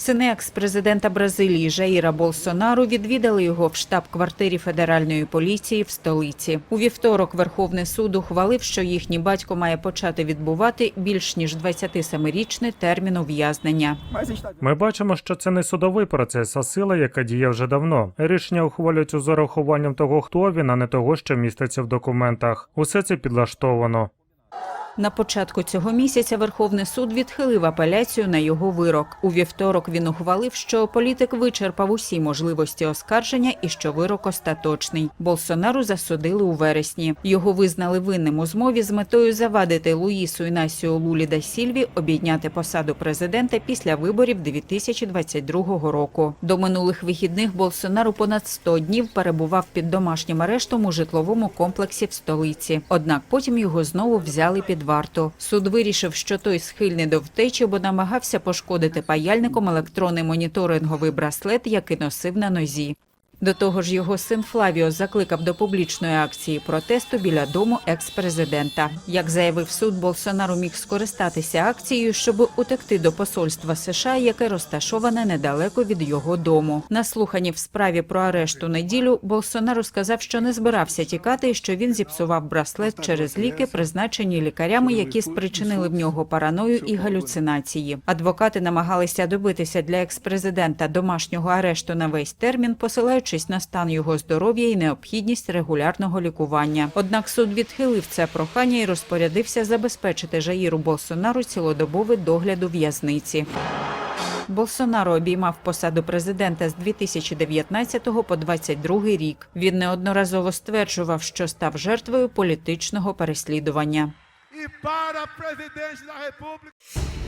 Сини екс-президента Бразилії Жаїра Болсонару відвідали його в штаб-квартирі федеральної поліції в столиці. У вівторок Верховний суд ухвалив, що їхній батько має почати відбувати більш ніж 27-річний термін ув'язнення. Ми бачимо, що це не судовий процес, а сила, яка діє вже давно. Рішення ухвалюються з урахуванням того, хто він, а не того, що міститься в документах. Усе це підлаштовано. На початку цього місяця Верховний суд відхилив апеляцію на його вирок. У вівторок він ухвалив, що політик вичерпав усі можливості оскарження і що вирок остаточний. Болсонару засудили у вересні. Його визнали винним у змові з метою завадити Луїсу Інасіо Лулі да Сільві обійняти посаду президента після виборів 2022 року. До минулих вихідних Болсонару понад 100 днів перебував під домашнім арештом у житловому комплексі в столиці. Однак потім його знову взяли під варту. Суд вирішив, що той схильний до втечі, бо намагався пошкодити паяльником електронний моніторинговий браслет, який носив на нозі. До того ж, його син Флавіо закликав до публічної акції протесту біля дому екс-президента. Як заявив суд, Болсонару міг скористатися акцією, щоб утекти до посольства США, яке розташоване недалеко від його дому. На слуханні в справі про арешт у неділю Болсонару сказав, що не збирався тікати, і що він зіпсував браслет через ліки, призначені лікарями, які спричинили в нього параною і галюцинації. Адвокати намагалися добитися для екс-президента домашнього арешту на весь термін, посилаючись на стан його здоров'я і необхідність регулярного лікування. Однак суд відхилив це прохання і розпорядився забезпечити Жаїру Болсонару цілодобовий догляд у в'язниці. Болсонаро обіймав посаду президента з 2019 по 2022 рік. Він неодноразово стверджував, що став жертвою політичного переслідування. para presidente da República.